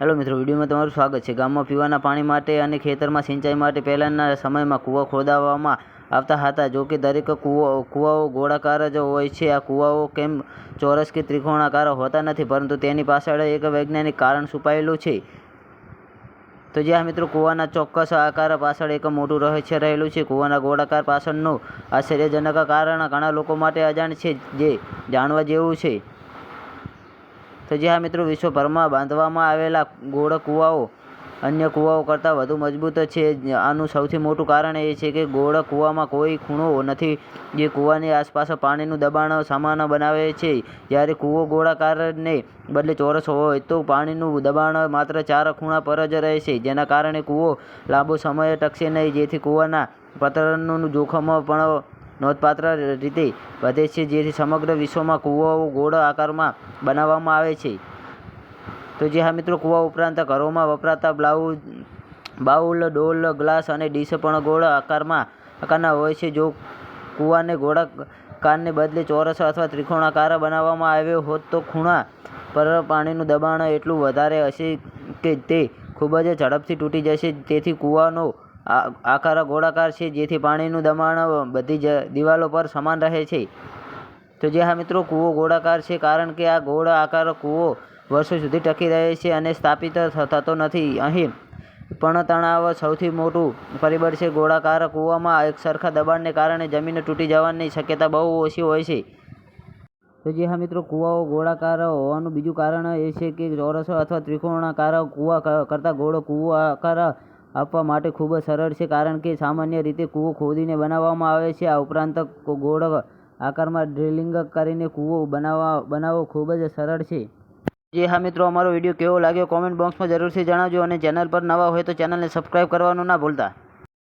Hello મિત્રો, વિડીયોમાં તમારું સ્વાગત છે. ગામમાં પીવાના પાણી માટે અને ખેતરમાં સિંચાઈ માટે પહેલાંના સમયમાં કૂવા ખોદાવવામાં આવતા હતા. જો કે દરેક કૂવો, કૂવાઓ ગોળાકાર જ હોય છે. આ કૂવાઓ કેમ ચોરસ કે ત્રિકોણાકાર હોતા નથી, પરંતુ તેની પાછળ એક વૈજ્ઞાનિક કારણ છુપાયેલું છે. તો જે આ મિત્રો, કૂવાના ચોક્કસ આકાર પાછળ એક મોટું રહસ્ય રહેલું છે. કૂવાના ગોળાકાર પાછળનું આશ્ચર્યજનક કારણ ઘણા લોકો માટે અજાણ છે, જે જાણવા જેવું છે. તો જે આ મિત્રો, વિશ્વભરમાં બાંધવામાં આવેલા ગોળ કૂવાઓ અન્ય કૂવાઓ કરતાં વધુ મજબૂત છે. આનું સૌથી મોટું કારણ એ છે કે ગોળ કૂવામાં કોઈ ખૂણો નથી જે કૂવાની આસપાસ પાણીનું દબાણ સમાન બનાવે છે. જ્યારે કૂવો ગોળાકારને બદલે ચોરસ હોય તો પાણીનું દબાણ માત્ર ચાર ખૂણા પર જ રહેશે, જેના કારણે કૂવો લાંબો સમય ટકશે નહીં. જેથી કૂવાના પતનનું જોખમ પણ નોંધપાત્ર રીતે વધે છે જેથી સમગ્ર વિશ્વમાં કૂવાઓ ગોળ આકારમાં બનાવવામાં આવે છે. તો જે હા મિત્રો, કૂવા ઉપરાંત ઘરોમાં વપરાતા બ્લાઉ બાઉલ, ડોલ, ગ્લાસ અને ડીશ પણ ગોળ આકારમાં આકારના હોય છે. જો કૂવાને ગોળાકારને બદલે ચોરસ અથવા ત્રિકોણાકાર બનાવવામાં આવ્યો હોત તો ખૂણા પર પાણીનું દબાણ એટલું વધારે હશે કે તે ખૂબ જ ઝડપથી તૂટી જશે. તેથી કૂવાનો આકાર ગોળાકાર છે, જેથી પાણીનું દબાણ બધી જ દિવાલો પર સમાન રહે છે. તો જે હા મિત્રો, કૂવો ગોળાકાર છે, કારણ કે આ ગોળ આકાર કૂવો વર્ષો સુધી ટકી રહે છે અને સ્થાપિત થતો નથી. અહીં પણ તણાવ સૌથી મોટું પરિબળ છે. ગોળાકાર કૂવામાં એકસરખા દબાણને કારણે જમીન તૂટી જવાની શક્યતા બહુ ઓછી હોય છે. તો જે હા મિત્રો, કૂવાઓ ગોળાકાર હોવાનું બીજું કારણ એ છે કે ચોરસ અથવા ત્રિકોણાકાર કૂવા કરતાં ગોળો કૂવો આકાર આપવા માટે ખૂબ જ સરળ છે, કારણ કે સામાન્ય રીતે કૂવો ખોદીને બનાવવામાં આવે છે. આ ઉપરાંત ગોળ આકારમાં ડ્રિલિંગ કરીને કૂવો બનાવવા, બનાવવો ખૂબ જ સરળ છે. જે હા મિત્રો, અમારો વીડિયો કેવો લાગ્યો? કોમેન્ટ બોક્સમાં જરૂરથી જણાવજો અને ચેનલ પર નવા હોય તો ચેનલને સબસ્ક્રાઈબ કરવાનું ના ભૂલતા.